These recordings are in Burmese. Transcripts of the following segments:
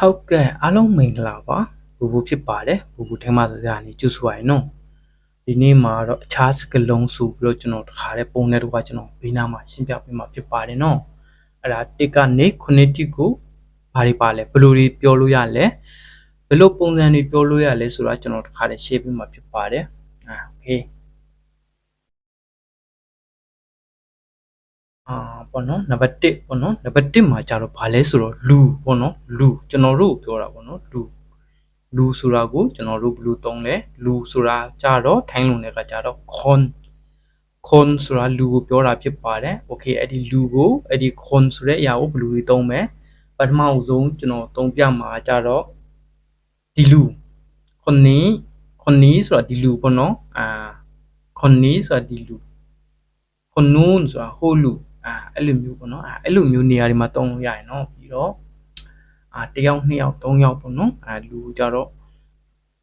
ဟုတ်ကဲ့အားလုံးမင်္ဂလာပါဘူဘူဖြစ်ပါတယ်ဘူဘူထဲမှာစကားနေကျူဆူပါရနော်ဒီနေ့မှာတော့အခြားစကလုံးဆိုပြီးတော့ကျွန်တော်တခါတည်းပုံနဲ့တော့ကကျွန်တော်ဘေးနားမှာရှင်းပြပေးမှာဖြစ်ပါတယ်နော်အဲ့ဒါတစ်ကနေခုနှစ်တိကိုဘာတွေပါလဲဘယ်လိုတွေပြောလို့ရလဲဘယ်လိုပုံစံတွေပြောလို့ရလဲဆိုတာကျွန်တော်တခါတည်းရှင်းပေးမှာဖြစ်ပါတယ်အာโอเค အာပေါ့နော်နံပါတ်1ပေါ့နော်နံပါတ်1မှာကျတော့ဘာလဲဆိုတော့လူပေါ့နော်လူကျွန်တော်တို့ပြောတာပေါ့နော်လူလူဆိုတာကိုကျွန်တော်တို့ဘယ်လိုသုံးလဲလူဆိုတာကြတော့ထိုင်းလုံတွေကကြတော့ con con ဆိုတာလူကိုပြောတာဖြစ်ပါတယ် okay အဲ့ဒီလူကိုအဲ့ဒီ con ဆိုတဲ့အရာကိုဘယ်လိုသုံးမလဲပထမဆုံးကျွန်တော်သုံးပြမှာကြတော့ဒီလူခွန်နီခွန်နီဆိုတာဒီလူပေါ့နော်အာခွန်နီဆိုတာဒီလူခွန်နူးဆိုတာဟိုလူ အာအဲ့လိုမျိုးပေါ့နော်အာအဲ့လိုမျိုးနေရာတွေမှာတုံးလို့ရရင်เนาะပြီးတော့အာတစ်ယောက်နှစ်ယောက်သုံးယောက်ပေါ့နော်အာလူကြတော့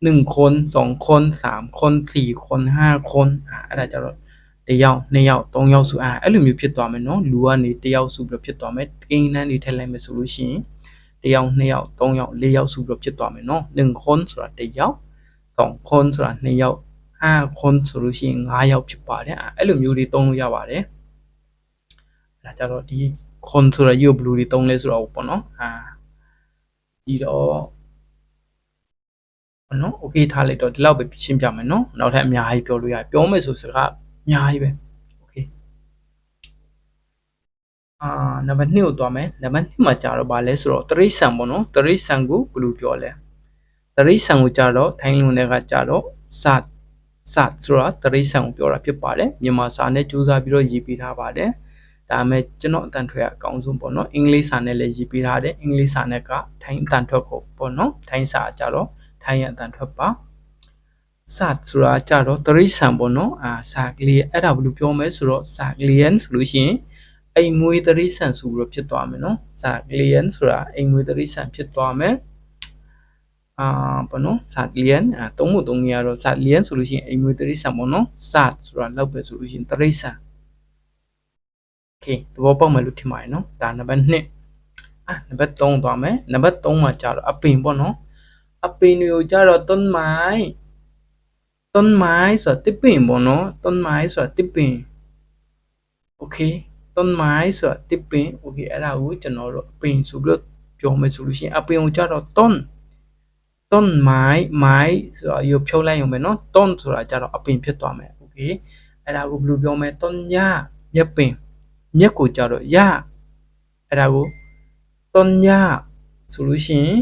หนึ่งคนสองคนสามคนสี่คนห้าคนอ่าအဲ့ဒါကြတော့တစ်ယောက်နှစ်ယောက်သုံးယောက်ဆိုအာအဲ့လိုမျိုးဖြစ်သွားမယ်เนาะလူကနေတစ်ယောက်စုပြီးတော့ဖြစ်သွားမယ်ကိန်းနန်းတွေထည့်လိုက်မယ်ဆိုလို့ရှိရင်တစ်ယောက်နှစ်ယောက်သုံးယောက်လေးယောက်စုပြီးတော့ဖြစ်သွားမယ်เนาะหนึ่งคนဆိုတာတစ်ယောက်สองคนဆိုတာနှစ်ယောက်ห้าคนဆိုလို့ရှိရင်၅ယောက်ဖြစ်ပါတယ်အာအဲ့လိုမျိုးတွေသုံးလို့ရပါတယ် ဒါကြတော့ဒီ con ဆိုတဲ့ရုပ်ဘလူးတွေတုံးလဲဆိုတော့ပေါ့နော်အာပြီးတော့ပေါ့နော် okay ထားလိုက်တော့ဒီလောက်ပဲရှင်းပြမယ်နော်နောက်ထပ်အများကြီးပြောလို့ရတယ်ပြောမယ်ဆိုစကားအများကြီးပဲ okay အာနံပါတ်2ကိုသွားမယ်နံပါတ်2မှာကြာတော့ဗာလဲဆိုတော့တရိษံပေါ့နော်တရိษံကိုဘယ်လိုပြောလဲတရိษံကိုကြာတော့ထိုင်းလုံတွေကကြာတော့ sat sat ဆိုတာတရိษံကိုပြောတာဖြစ်ပါတယ်မြန်မာစာနဲ့ကြိုးစားပြီးတော့ရေးပေးထားပါတယ် ဒါပေမဲ့ကျွန်တော်အတန်ထွက်အကောင်းဆုံးပေါ့နော်အင်္ဂလိပ်စာနဲ့လည်းရေးပေးထားတယ်အင်္ဂလိပ်စာနဲ့ကထိုင်းအတန်ထွက်ကိုပေါ့နော်ထိုင်းစာကြတော့ထိုင်းရအတန်ထွက်ပါစတ်ဆိုတာကြတော့တရိษံပေါ့နော်အာစာကလေးအဲ့ဒါဘယ်လိုပြောမလဲဆိုတော့စာကလေးယန်ဆိုလို့ရှိရင်အိမ်မွေးတရိษံဆိုပြီးတော့ဖြစ်သွားမယ်နော်စာကလေးယန်ဆိုတာအိမ်မွေးတရိษံဖြစ်သွားမယ်အာပေါ့နော်စာကလီယန်အာသုံးဖို့သုံးရတော့စာလီယန်ဆိုလို့ရှိရင်အိမ်မွေးတရိษံပေါ့နော်စတ်ဆိုတာလောက်ပဲဆိုလို့ရှိရင်တရိษံ okay သဘောပေါက်မယ်လို့ထင်ပါတယ်နော်ဒါနံပါတ်2အာနံပါတ်3သွားမယ်နံပါတ်3မှာကြာတော့အပင်ပေါ့နော်အပင်တွေကိုကြာတော့ต้นไม้ต้นไม้ဆိုတာတစ်ပင်ပေါ့နော်ต้นไม้ဆိုတာတစ်ပင် okay ต้นไม้ဆိုတာတစ်ပင် okay အဲ့ဒါကိုကျွန်တော်တို့အပင်ဆိုပြီးတော့ပြောမယ်ဆိုလို့ရှိရင်အပင်ကိုကြာတော့ต้นต้นไม้ไม้ဆိုတာရုပ်ဖြုတ်လိုက်ရုံပဲเนาะต้นဆိုတာကြာတော့အပင်ဖြစ်သွားမယ် okay အဲ့ဒါကိုဘယ်လိုပြောမလဲต้นหญ้าမြက်ပင် မြက်ကိုကြတော့ရအဲ့ဒါကိုတွန်ညဆိုလို့ရှိရင်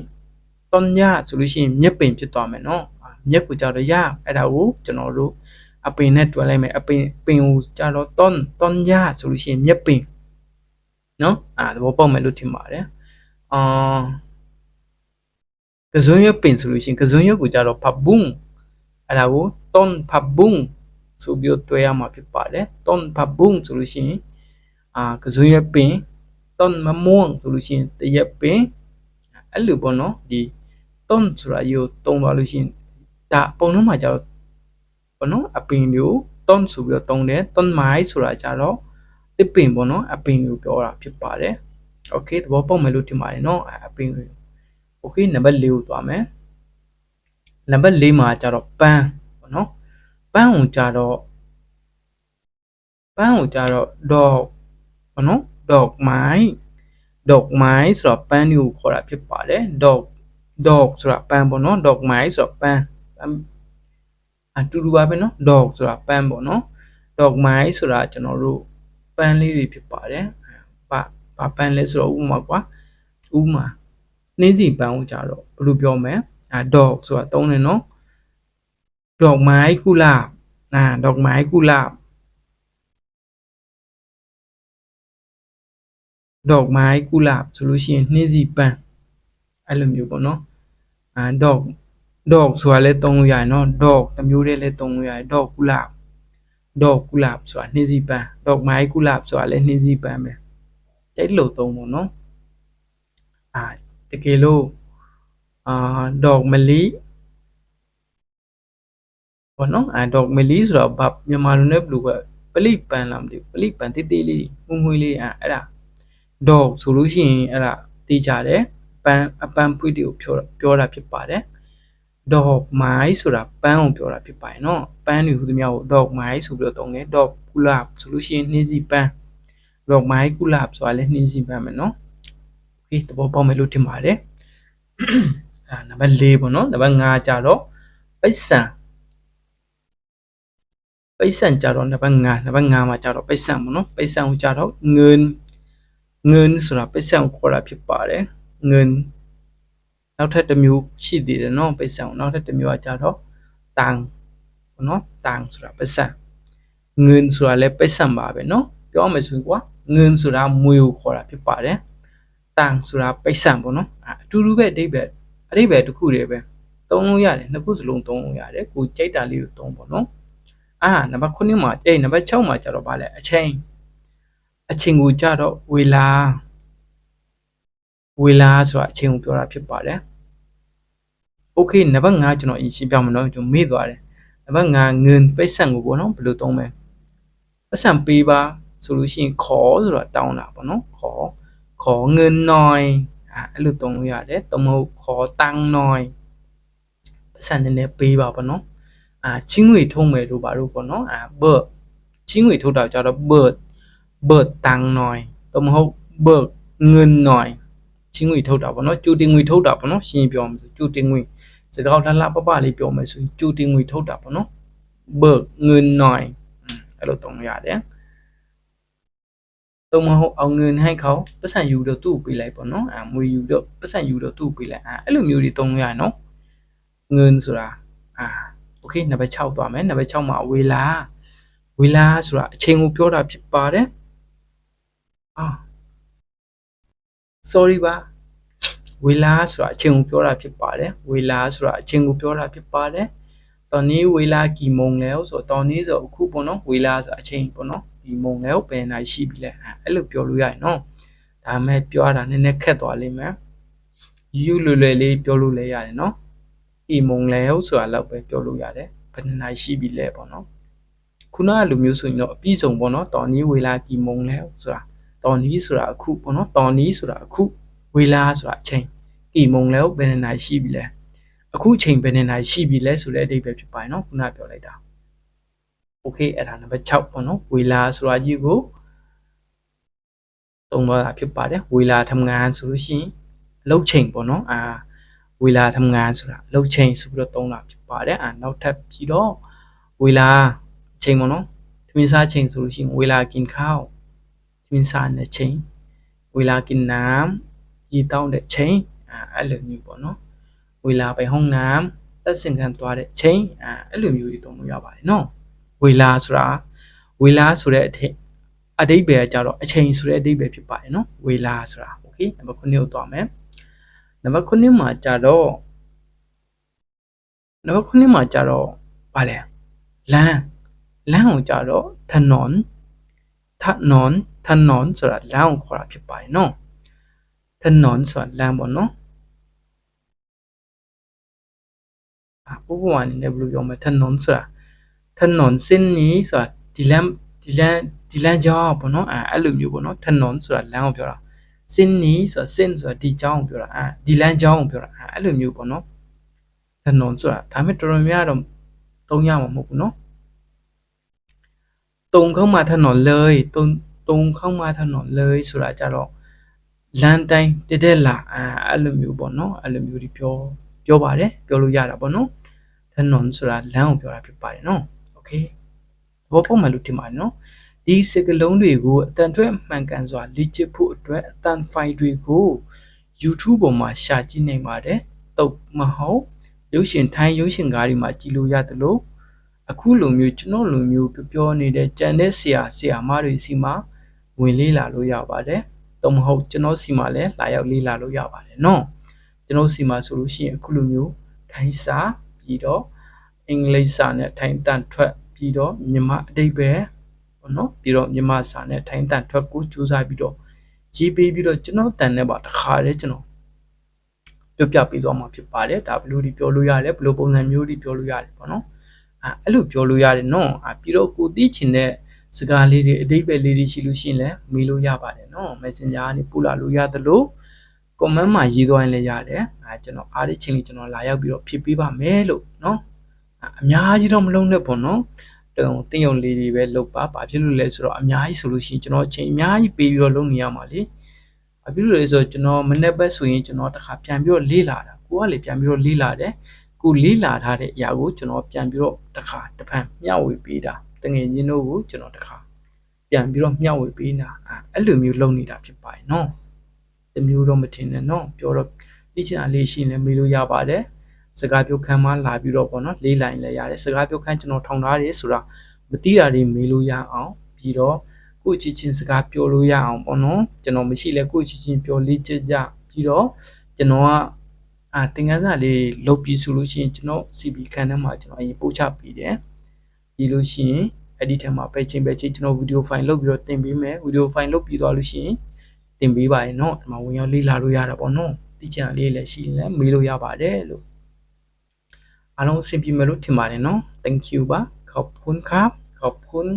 တွန်ညဆိုလို့ရှိရင်မြက်ပင်ဖြစ်သွားမယ်နော်အာမြက်ကိုကြတော့ရအဲ့ဒါကိုကျွန်တော်တို့အပင်နဲ့တွဲလိုက်မယ်အပင်ပင်ကိုကြတော့တွန်တွန်ညဆိုလို့ရှိရင်မြက်ပင်နော်အာသဘောပေါက်မယ်လို့ထင်ပါတယ်အာကစွန်းရပင်ဆိုလို့ရှိရင်ကစွန်းရကိုကြတော့ဖဘုံအဲ့ဒါကိုတွန်ဖဘုံဆိုပြီးတော့တွဲရမှာဖြစ်ပါတယ်တွန်ဖဘုံဆိုလို့ရှိရင် အာကစွရွက်ပင်ต้นမม่วงဆိုလို့ရှိရင်တရက်ပင်အဲ့လိုပေါ့နော်ဒီต้นဆိုတာရိုးတုံးသွားလို့ရှိရင်ဒါပုံလုံးမှာကျတော့ပေါ့နော်အပင်တွေကိုต้นဆိုပြီးတော့တုံးတယ်ต้นไม้ဆိုတာကျတော့တစ်ပင်ပေါ့နော်အပင်ကိုပြောတာဖြစ်ပါတယ်โอเคသဘောပေါက်မယ်လို့ထင်ပါတယ်เนาะအပင်ကိုโอเคနံပါတ်၄ကိုသွားမယ်နံပါတ်၄မှာကျတော့ပန်းပေါ့နော်ပန်းကိုကျတော့ပန်းကိုကျတော့တော့ ပေါ့နော် dog မိုင်း dog မိုင်းဆိုတော့ပန်းတွေကိုခေါ်တာဖြစ်ပါတယ် dog dog ဆိုတာပန်းပေါ့နော် dog မိုင်းဆိုတော့ပန်းအတူတူပါပဲနော် dog ဆိုတာပန်းပေါ့နော် dog မိုင်းဆိုတာကျွန်တော်တို့ပန်းလေးတွေဖြစ်ပါတယ်ဘာဘာပန်းလဲဆိုတော့ဥမာကွာဥမာနှင်းစီပန်းကိုကြတော့ဘယ်လိုပြောမလဲအာ dog ဆိုတာသုံးတယ်နော် dog မိုင်းကုလားအာ dog မိုင်းကုလား ดอกไม้กุหลาบ ดอกไม้กุหลาบဆိုလို့ရှိရင်နှင်းစီပန်းအဲ့လိုမျိုးပေါ့နော်အာดอกดอกဆိုတာလည်းသုံးလို့ရတယ်နော်ดอกတစ်မျိုးတည်းလည်းသုံးလို့ရတယ်ดอกกุหลาบดอกกุหลาบဆိုတာနှင်းစီပန်းดอกไม้กุหลาบဆိုတာလည်းနှင်းစီပန်းပဲတိတ်လို့သုံးပေါ့နော်အာတကယ်လို့အာดอกมะลิပေါ့နော်အာดอกมะลิဆိုတော့ဘာမြန်မာလိုနဲ့ဘယ်လိုပဲပလိပန်းလားမသိဘူးပလိပန်းတိတ်တိတ်လေးမှုမှုလေးအာအဲ့ဒါ dog ဆိုလို့ရှိရင်အဲ့ဒါတေးကြတယ် ပန်းအပန်းပွေးတွေကိုပြောပြောတာဖြစ်ပါတယ်ဒอกไม้ဆိုတာပန်းကိုပြောတာဖြစ်ပါတယ်เนาะပန်းတွေဟူသမျှကိုဒอกไม้ဆိုပြီးတော့သုံးတယ်ဒอกကုလပ်ဆိုလို့ရှိရင်နှင်းစီပန်းဒอกไม้ကုလပ်ဆိုတာလည်းနှင်းစီပန်းပဲเนาะโอเคသဘောပေါက်မယ်လို့ထင်ပါတယ်အာနံပါတ်၄ပေါ့နော်နံပါတ်5ကြတော့ပိတ်ဆံပိတ်ဆံကြတော့နံပါတ်5နံပါတ်5မှာကြတော့ပိတ်ဆံပေါ့နော်ပိတ်ဆံကိုကြတော့ငွန်း ငွန်းဆိုတာပိတ်ဆံကိုခေါ်တာဖြစ်ပါတယ်ငွန်းနောက်ထပ်တစ်မျိုးရှိသေးတယ်နော်ပိတ်ဆံကိုနောက်ထပ်တစ်မျိုးကကြတော့တန်ပေါ့နော်တန်ဆိုတာပိတ်ဆံငွန်းဆိုတာလည်းပိတ်ဆံပါပဲနော်ပြောမယ်ဆိုရင်ကွာငွန်းဆိုတာမွေကိုခေါ်တာဖြစ်ပါတယ်တန်ဆိုတာပိတ်ဆံပေါ့နော်အတူတူပဲအတိတ်ပဲအတိတ်ပဲတစ်ခုတည်းပဲသုံးလို့ရတယ်နှစ်ခုစလုံးသုံးလို့ရတယ်ကိုကြိုက်တာလေးကိုသုံးပေါ့နော်အာနံပါတ်9မှာအေးနံပါတ်6မှာကျတော့ဗာလဲအချိန် အချိန်ကိုကြတော့ဝေလာဝေလာဆိုတာအချိန်ကိုပြောတာဖြစ်ပါတယ်โอเคနံပါတ်5ကျွန်တော်အရင်ရှင်းပြမယ်နော်ကျွန်တော်မေ့သွားတယ်နံပါတ်5ငွန်းပိတ်ဆံကိုပေါ့နော်ဘယ်လိုသုံးမလဲပတ်စံပေးပါဆိုလို့ရှိရင်ခေါ်ဆိုတာတောင်းတာပေါ့နော်ခေါ်ခေါ်ငွန်းနိုင်အာအဲ့လိုသုံးလို့ရတယ်တမဟုတ်ခေါ်တန်းနိုင်ပတ်စံနည်းနည်းပေးပါပေါ့နော်အာချင်းငွေထုံးမယ်တို့ပါတို့ပေါ့နော်အာ bird ချင်းငွေထုတ်တာကြတော့ bird bird တန်းနိုင်တမဟုတ် bird ငွန်းနိုင်ချင်းငွေထုတ်တာပေါ့နော်ကျူတင်ငွေထုတ်တာပေါ့နော်ရှင်းပြောမယ်ဆိုကျူတင်ငွေစကားလှလှပပလေးပြောမယ်ဆိုရင်ကျူတင်ငွေထုတ်တာပေါ့နော် bird ငွန်းနိုင်အဲ့လိုသုံးလို့ရတယ်တော့မဟုတ်အောင်ငွေให้เขาပတ်စံယူတော့သူ့ကိုပေးလိုက်ပေါ့နော်အဲမွေယူတော့ပတ်စံယူတော့သူ့ကိုပေးလိုက်အဲအဲ့လိုမျိုးတွေသုံးလို့ရတယ်နော်ငွေဆိုတာအာโอเคနံပါတ်6သွားမယ်နံပါတ်6မှာဝေလာဝေလာဆိုတာအချိန်ကိုပြောတာဖြစ်ပါတယ် အာ sorry ပါဝေလာဆိုတာအချင်းကိုပြောတာဖြစ်ပါတယ်ဝေလာဆိုတာအချင်းကိုပြောတာဖြစ်ပါတယ်တော်နေဝေလာကီမုံလဲဆိုတော့တော်နေဆိုအခုပေါ့နော်ဝေလာဆိုအချင်းပေါ့နော်ဒီမုံလဲကိုဘယ်နိုင်ရှိပြီလဲအဲ့လိုပြောလို့ရရင်နော်ဒါမဲ့ပြောတာနည်းနည်းခက်သွားလိမ့်မယ်ယူလွယ်လွယ်လေးပြောလို့လဲရတယ်နော်အီမုံလဲဆိုတာလောက်ပဲပြောလို့ရတယ်ဘယ်နိုင်ရှိပြီလဲပေါ့နော်ခုနကလိုမျိုးဆိုရင်တော့အပြည့်စုံပေါ့နော်တော်နေဝေလာကီမုံလဲဆိုတာ တော်နီးဆိုတာအခုပေါ့နော်တော်နီးဆိုတာအခုဝေလာဆိုတာအချိန်กี่โมงแล้วဘယ်နိုင်ရှိပြီလဲအခုချိန်ဘယ်နိုင်ရှိပြီလဲဆိုတဲ့အဓိပ္ပာယ်ဖြစ်ပါတယ်နော်ခုနပြောလိုက်တာโอเคအဲ့ဒါနံပါတ်6ပေါ့နော်ဝေလာဆိုတာကြီးကိုသုံးတော့တာဖြစ်ပါတယ်ဝေလာทำงานဆိုလို့ရှိရင်အလုပ်ချိန်ပေါ့နော်အာဝေလာทำงานဆိုတာအလုပ်ချိန်ဆိုပြီးတော့သုံးတာဖြစ်ပါတယ်အာနောက်ထပ်ပြီးတော့ဝေလာချိန်ပေါ့နော်ထမင်းစားချိန်ဆိုလို့ရှိရင်ဝေလာกินข้าว ထမင်းစားတဲ့ချိန်ဝေလာกินน้ำရေတောင်းတဲ့ချိန်အာအဲ့လိုမျိုးပေါ့နော်ဝေလာไปห้องน้ำတက်စင်ခံသွားတဲ့ချိန်အာအဲ့လိုမျိုးကြီးသုံးလို့ရပါတယ်နော်ဝေလာဆိုတာဝေလာဆိုတဲ့အထိအဓိပ္ပာယ်ကကြတော့အချိန်ဆိုတဲ့အဓိပ္ပာယ်ဖြစ်ပါတယ်နော်ဝေလာဆိုတာโอเคနံပါတ်9ကိုသွားမယ်နံပါတ်9မှာကြတော့နံပါတ်9မှာကြတော့ဗာလဲလမ်းလမ်းကိုကြတော့ถ ထနွန်ထနွန်ဆိုတာလမ်းကိုခေါ်တာဖြစ်ပါတယ်နော်ထနွန်ဆိုတာလမ်းပေါ့နော်အပူဝါနေလည်းဘလို့ပြောမလဲထနွန်ဆိုတာထနွန်စင်းနီဆိုတာဒီလမ်းဒီလမ်းဒီလမ်းကြောင်းပေါ့နော်အဲအဲ့လိုမျိုးပေါ့နော်ထနွန်ဆိုတာလမ်းကိုပြောတာစင်းနီဆိုတာစင်းဆိုတာဒီကြောင်းကိုပြောတာအဲဒီလမ်းကြောင်းကိုပြောတာအဲအဲ့လိုမျိုးပေါ့နော်ထနွန်ဆိုတာဒါပေမဲ့တော်တော်များတော့သုံးရမှာမဟုတ်ဘူးနော် တုံเข้ามาถนนเลยတုံတုံเข้ามาถนนเลยဆိုတာကြတော့လမ်းတိုင်းတက်တက်လာအဲအဲ့လိုမျိုးပေါ့နော်အဲ့လိုမျိုးဒီပြောပြောပါတယ်ပြောလို့ရတာပေါ့နော်ถนนဆိုတာလမ်းကိုပြောတာဖြစ်ပါတယ်နော်โอเคသဘောပေါက်မှလို့ထင်ပါတယ်နော်ဒီစကလုံးတွေကိုအတန်ထွက်မှန်ကန်စွာလေ့ကျင့်ဖို့အတွက်အတန်ဖိုင်တွေကို YouTube ပေါ်မှာရှာကြည့်နိုင်ပါတယ်တုတ်မဟုတ်ရုပ်ရှင်ထိုင်းရုပ်ရှင်ကားတွေမှာကြည့်လို့ရတယ်လို့ အခုလိုမျိုးကျွန်တော်လိုမျိုးပြောပြောနေတဲ့ကြံတဲ့ဆရာဆရာမတွေစီမှာဝင်လေးလာလို့ရပါတယ်တုံမဟုတ်ကျွန်တော်စီမှာလည်းလာရောက်လေးလာလို့ရပါတယ်နော်ကျွန်တော်စီမှာဆိုလို့ရှိရင်အခုလိုမျိုးထိုင်းစာပြီးတော့အင်္ဂလိပ်စာနဲ့ထိုင်းတန်ထွက်ပြီးတော့မြန်မာအတိတ်ပဲပေါ့နော်ပြီးတော့မြန်မာစာနဲ့ထိုင်းတန်ထွက်ကိုကြိုးစားပြီးတော့ရေးပေးပြီးတော့ကျွန်တော်တန်နဲ့ပါတခါတည်းကျွန်တော်ပြောပြပေးသွားမှာဖြစ်ပါတယ်ဒါဘယ်လိုဒီပြောလို့ရတယ်ဘယ်လိုပုံစံမျိုးဒီပြောလို့ရတယ်ပေါ့နော် အဲ့လိုပြောလို့ရတယ်နော်ပြီးတော့ကိုသိချင်တဲ့စကားလေးတွေအတိတ်ပဲလေးတွေရှိလို့ရှိရင်လည်းမေးလို့ရပါတယ်နော် Messenger ကနေပို့လာလို့ရသလို comment မှာရေးသွားရင်လည်းရတယ်အဲကျွန်တော်အားရချင်းလေးကျွန်တော်လာရောက်ပြီးတော့ဖြည့်ပေးပါမယ်လို့နော်အများကြီးတော့မလုံးနဲ့ပေါ့နော်တုံတင်ယုံလေးတွေပဲလုပ်ပါဘာဖြစ်လို့လဲဆိုတော့အများကြီးဆိုလို့ရှိရင်ကျွန်တော်အချိန်အများကြီးပေးပြီးတော့လုပ်နေရမှာလေအပြည့်လို့လဲဆိုတော့ကျွန်တော်မနေ့ပတ်ဆိုရင်ကျွန်တော်တစ်ခါပြန်ပြီးတော့လေ့လာတာကိုကလေပြန်ပြီးတော့လေ့လာတယ် ကိုလေးလာထားတဲ့အရာကိုကျွန်တော်ပြန်ပြီးတော့တစ်ခါတစ်ဖန်မျှဝေပေးတာတငယ်ချင်းတို့ကိုကျွန်တော်တစ်ခါပြန်ပြီးတော့မျှဝေပေးတာအဲ့လိုမျိုးလုပ်နေတာဖြစ်ပါတယ်နော်တမျိုးတော့မထင်နဲ့နော်ပြောတော့သိချင်တာလေးရှိရင်လည်းမေးလို့ရပါတယ်စကားပြောခန်းမှလာပြီးတော့ပေါ့နော်လေးလိုင်းလည်းရတယ်စကားပြောခန်းကျွန်တော်ထောင်ထားတယ်ဆိုတာမသိတာတွေမေးလို့ရအောင်ပြီးတော့ကိုယ့်ချစ်ချင်းစကားပြောလို့ရအောင်ပေါ့နော်ကျွန်တော်မရှိလဲကိုယ့်ချစ်ချင်းပြောလေးချက်ကြပြီးတော့ကျွန်တော်က အာသင်ခန်းစာလေးလုပ်ပြီးဆိုလို့ရှိရင်ကျွန်တော် CB ခန်းထဲမှာကျွန်တော်အရင်ပို့ချပေးတယ်ပြီးလို့ရှိရင်အဲ့ဒီထဲမှာပဲချင်းပဲချင်းကျွန်တော်ဗီဒီယိုဖိုင်လုပ်ပြီးတော့တင်ပေးမယ်ဗီဒီယိုဖိုင်လုပ်ပြီးသွားလို့ရှိရင်တင်ပေးပါရင်เนาะဒီမှာဝင်ရောက်လေးလာလို့ရတာပေါ့နော်သိချင်တာလေးလည်းရှိရင်လည်းမေးလို့ရပါတယ်လို့အားလုံးအဆင်ပြေမယ်လို့ထင်ပါတယ်เนาะ thank you ပါขอบคุณครับขอบคุณ